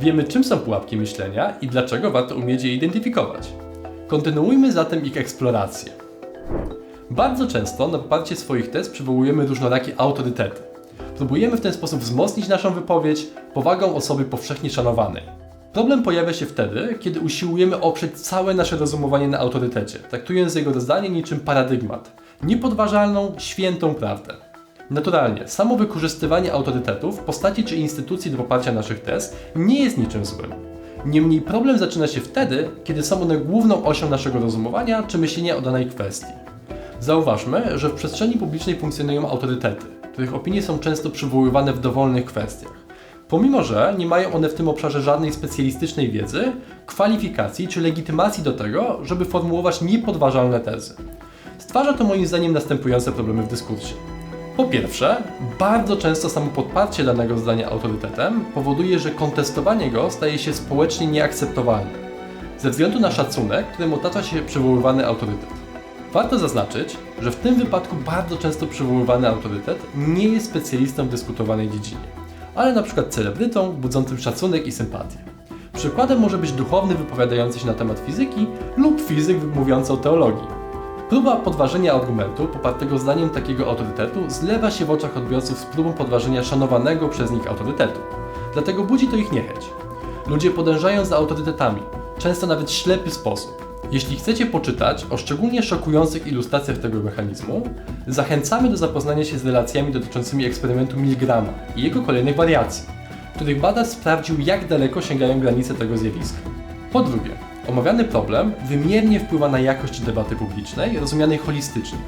Wiemy, czym są pułapki myślenia i dlaczego warto umieć je identyfikować. Kontynuujmy zatem ich eksplorację. Bardzo często na poparcie swoich tez przywołujemy różnorakie autorytety. Próbujemy w ten sposób wzmocnić naszą wypowiedź powagą osoby powszechnie szanowanej. Problem pojawia się wtedy, kiedy usiłujemy oprzeć całe nasze rozumowanie na autorytecie, traktując jego rozdanie niczym paradygmat, niepodważalną, świętą prawdę. Naturalnie, samo wykorzystywanie autorytetów, postaci czy instytucji do poparcia naszych tez nie jest niczym złym. Niemniej problem zaczyna się wtedy, kiedy są one główną osią naszego rozumowania czy myślenia o danej kwestii. Zauważmy, że w przestrzeni publicznej funkcjonują autorytety, których opinie są często przywoływane w dowolnych kwestiach. Pomimo, że nie mają one w tym obszarze żadnej specjalistycznej wiedzy, kwalifikacji czy legitymacji do tego, żeby formułować niepodważalne tezy. Stwarza to moim zdaniem następujące problemy w dyskursie. Po pierwsze, bardzo często samo podparcie danego zdania autorytetem powoduje, że kontestowanie go staje się społecznie nieakceptowalne, ze względu na szacunek, którym otacza się przywoływany autorytet. Warto zaznaczyć, że w tym wypadku bardzo często przywoływany autorytet nie jest specjalistą w dyskutowanej dziedzinie, ale przykład celebrytą budzącym szacunek i sympatię. Przykładem może być duchowny wypowiadający się na temat fizyki lub fizyk mówiący o teologii. Próba podważenia argumentu popartego zdaniem takiego autorytetu zlewa się w oczach odbiorców z próbą podważenia szanowanego przez nich autorytetu. Dlatego budzi to ich niechęć. Ludzie podążają za autorytetami, często nawet w ślepy sposób. Jeśli chcecie poczytać o szczególnie szokujących ilustracjach tego mechanizmu, zachęcamy do zapoznania się z relacjami dotyczącymi eksperymentu Milgrama i jego kolejnych wariacji, których badacz sprawdził, jak daleko sięgają granice tego zjawiska. Po drugie, omawiany problem wymiernie wpływa na jakość debaty publicznej, rozumianej holistycznie.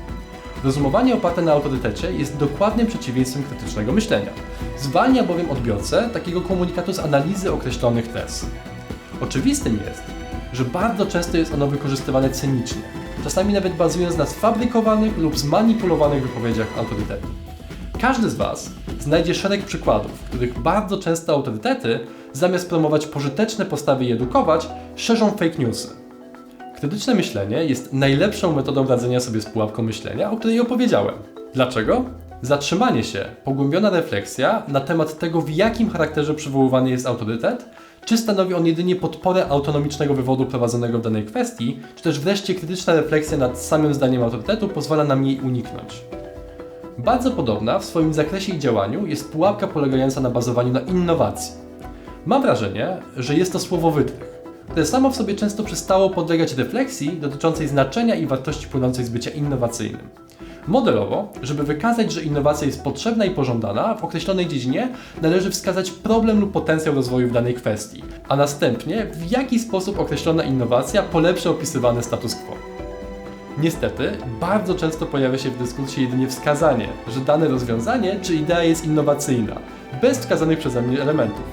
Rozumowanie oparte na autorytecie jest dokładnym przeciwieństwem krytycznego myślenia. Zwalnia bowiem odbiorcę takiego komunikatu z analizy określonych tez. Oczywistym jest, że bardzo często jest ono wykorzystywane cynicznie, czasami nawet bazując na sfabrykowanych lub zmanipulowanych wypowiedziach autorytetu. Każdy z Was znajdzie szereg przykładów, w których bardzo często autorytety, zamiast promować pożyteczne postawy i edukować, szerzą fake newsy. Krytyczne myślenie jest najlepszą metodą radzenia sobie z pułapką myślenia, o której opowiedziałem. Dlaczego? Zatrzymanie się, pogłębiona refleksja na temat tego, w jakim charakterze przywoływany jest autorytet, czy stanowi on jedynie podporę autonomicznego wywodu prowadzonego w danej kwestii, czy też wreszcie krytyczna refleksja nad samym zdaniem autorytetu pozwala nam jej uniknąć. Bardzo podobna w swoim zakresie i działaniu jest pułapka polegająca na bazowaniu na innowacji. Mam wrażenie, że jest to słowo wytrych, które samo w sobie często przestało podlegać refleksji dotyczącej znaczenia i wartości płynącej z bycia innowacyjnym. Modelowo, żeby wykazać, że innowacja jest potrzebna i pożądana w określonej dziedzinie, należy wskazać problem lub potencjał rozwoju w danej kwestii, a następnie w jaki sposób określona innowacja polepsza opisywany status quo. Niestety, bardzo często pojawia się w dyskusji jedynie wskazanie, że dane rozwiązanie czy idea jest innowacyjna, bez wskazanych przeze mnie elementów.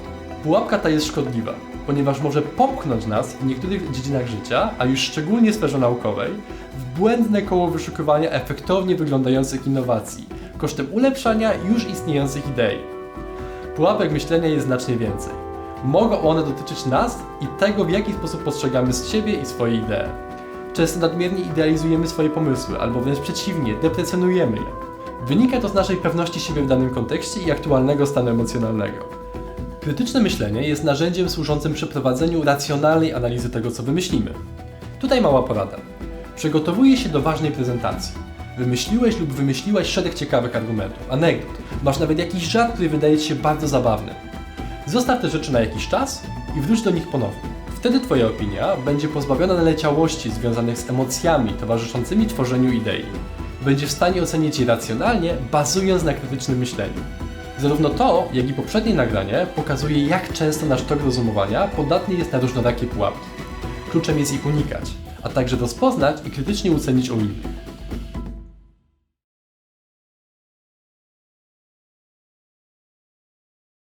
Pułapka ta jest szkodliwa, ponieważ może popchnąć nas w niektórych dziedzinach życia, a już szczególnie w sferze naukowej, w błędne koło wyszukiwania efektownie wyglądających innowacji, kosztem ulepszania już istniejących idei. Pułapek myślenia jest znacznie więcej. Mogą one dotyczyć nas i tego, w jaki sposób postrzegamy z siebie i swoje idee. Często nadmiernie idealizujemy swoje pomysły, albo wręcz przeciwnie, deprecjonujemy je. Wynika to z naszej pewności siebie w danym kontekście i aktualnego stanu emocjonalnego. Krytyczne myślenie jest narzędziem służącym przeprowadzeniu racjonalnej analizy tego, co wymyślimy. Tutaj mała porada. Przygotowuję się do ważnej prezentacji. Wymyśliłeś lub wymyśliłaś szereg ciekawych argumentów, anegdot, masz nawet jakiś żart, który wydaje Ci się bardzo zabawny. Zostaw te rzeczy na jakiś czas i wróć do nich ponownie. Wtedy Twoja opinia będzie pozbawiona naleciałości związanych z emocjami towarzyszącymi tworzeniu idei. Będzie w stanie ocenić je racjonalnie, bazując na krytycznym myśleniu. Zarówno to, jak i poprzednie nagranie pokazuje, jak często nasz tok rozumowania podatny jest na różnorakie pułapki. Kluczem jest ich unikać, a także rozpoznać i krytycznie ocenić o innych.